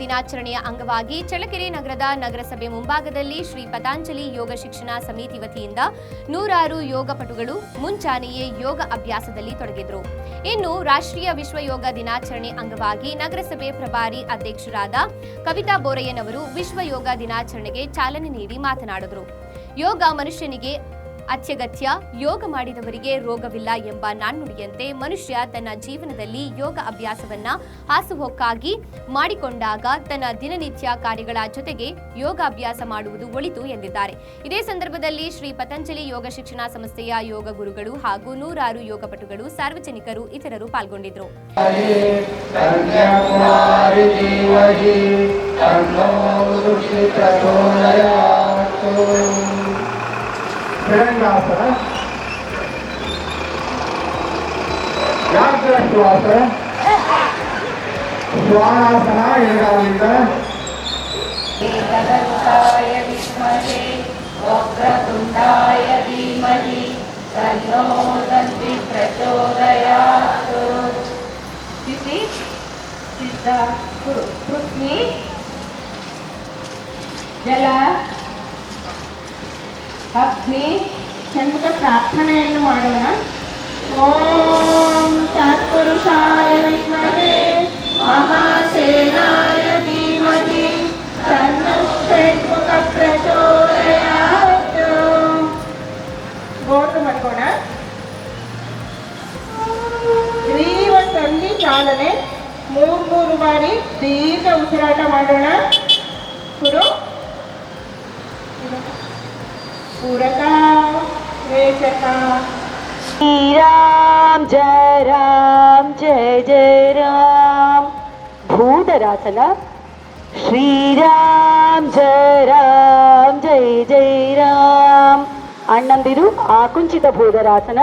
ದಿನಾಚರಣೆಯ ಅಂಗವಾಗಿ ಚಳ್ಳಕೆರೆ ನಗರದ ನಗರಸಭೆ ಮುಂಭಾಗದಲ್ಲಿ ಶ್ರೀ ಪತಾಂಜಲಿ ಯೋಗ ಶಿಕ್ಷಣ ಸಮಿತಿ ವತಿಯಿಂದ ನೂರಾರು ಯೋಗಪಟುಗಳು ಮುಂಚಾನೆಯೇ ಯೋಗ ಅಭ್ಯಾಸದಲ್ಲಿ ತೊಡಗಿದ್ರು. ಇನ್ನು ರಾಷ್ಟ್ರೀಯ ವಿಶ್ವ ಯೋಗ ದಿನಾಚರಣೆ ಅಂಗವಾಗಿ ನಗರಸಭೆ ಪ್ರಭಾರಿ ಅಧ್ಯಕ್ಷರಾದ ಕವಿತಾ ಬೋರಯ್ಯನವರು ವಿಶ್ವ ಯೋಗ ದಿನಾಚರಣೆಗೆ ಚಾಲನೆ ನೀಡಿ ಮಾತನಾಡಿದರು. ಯೋಗ ಮನುಷ್ಯನಿಗೆ ಅತ್ಯಗತ್ಯ ಯೋಗ ಮಾಡಿದವರಿಗೆ ರೋಗವಿಲ್ಲ ಎಂಬ ನಾಣ್ಣುಡಿಯಂತೆ ಮನುಷ್ಯ ತನ್ನ ಜೀವನದಲ್ಲಿ ಯೋಗ ಅಭ್ಯಾಸವನ್ನ ಹಾಸುಹೊಕ್ಕಾಗಿ ಮಾಡಿಕೊಂಡಾಗ ತನ್ನ ದಿನನಿತ್ಯ ಕಾರ್ಯಗಳ ಜೊತೆಗೆ ಯೋಗಾಭ್ಯಾಸ ಮಾಡುವುದು ಒಳಿತು ಎಂದಿದ್ದಾರೆ ಇದೇ ಸಂದರ್ಭದಲ್ಲಿ ಶ್ರೀ ಪತಂಜಲಿ ಯೋಗ ಶಿಕ್ಷಣ ಸಂಸ್ಥೆಯ ಯೋಗ ಗುರುಗಳು ಹಾಗೂ ನೂರಾರು ಯೋಗಪಟುಗಳು ಸಾರ್ವಜನಿಕರು ಇತರರು ಪಾಲ್ಗೊಂಡಿದ್ದರು आसन याद करें स्वासन स्वाणासन एकालिंग वेदगंधाय विद्महे वक्रतुण्डाय धीमहि तन्नो दन्ति प्रचोदयात् You see? This is the Prithvi, Jala, Agni, Shanmukha ಪ್ರಾರ್ಥನೆಯನ್ನು ಮಾಡೋಣ ಓಂ ತತ್ಪುರುಷಾಯ ವಿದ್ಮಹೆ ಮಹಾಸೇನಾಯ ಧೀಮಹಿ ತನ್ನೋ ಷಣ್ಮುಖ ಪ್ರಚೋದಯಾತ್ ಗೋತ್ರ ಮಾಡ್ಕೋಣ ಗ್ರೀವ ಸಂಧಿ ಚಾಲನೆ ಮೂರು ಮೂರು ಬಾರಿ ದೀರ್ಘ ಉಸಿರಾಟ ಮಾಡೋಣ శ్రీరామ్ జయ రామ్ జయ జయ రామ్ భూతరాసన శ్రీరామ్ జయ రామ్ జయ జయ రామ్ అన్నందిరు ఆకుంచిత భూతరాసన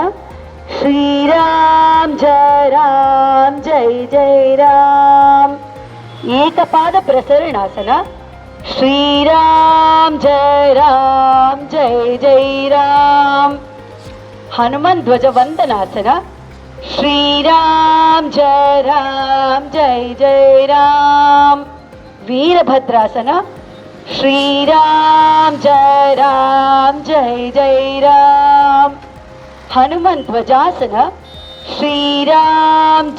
శ్రీరామ్ జయ రామ్ జయ జయ రామ్ ఏకపాద ప్రసరణాసన శ్రీరామ్ జయ రామ్ జయ జయ రామ్ हनुमान ध्वज वंदनासन श्री राम जय राम जय जय राम। वीरभद्रासन श्री राम जय राम जय जय राम। हनुमान ध्वजासन श्री राम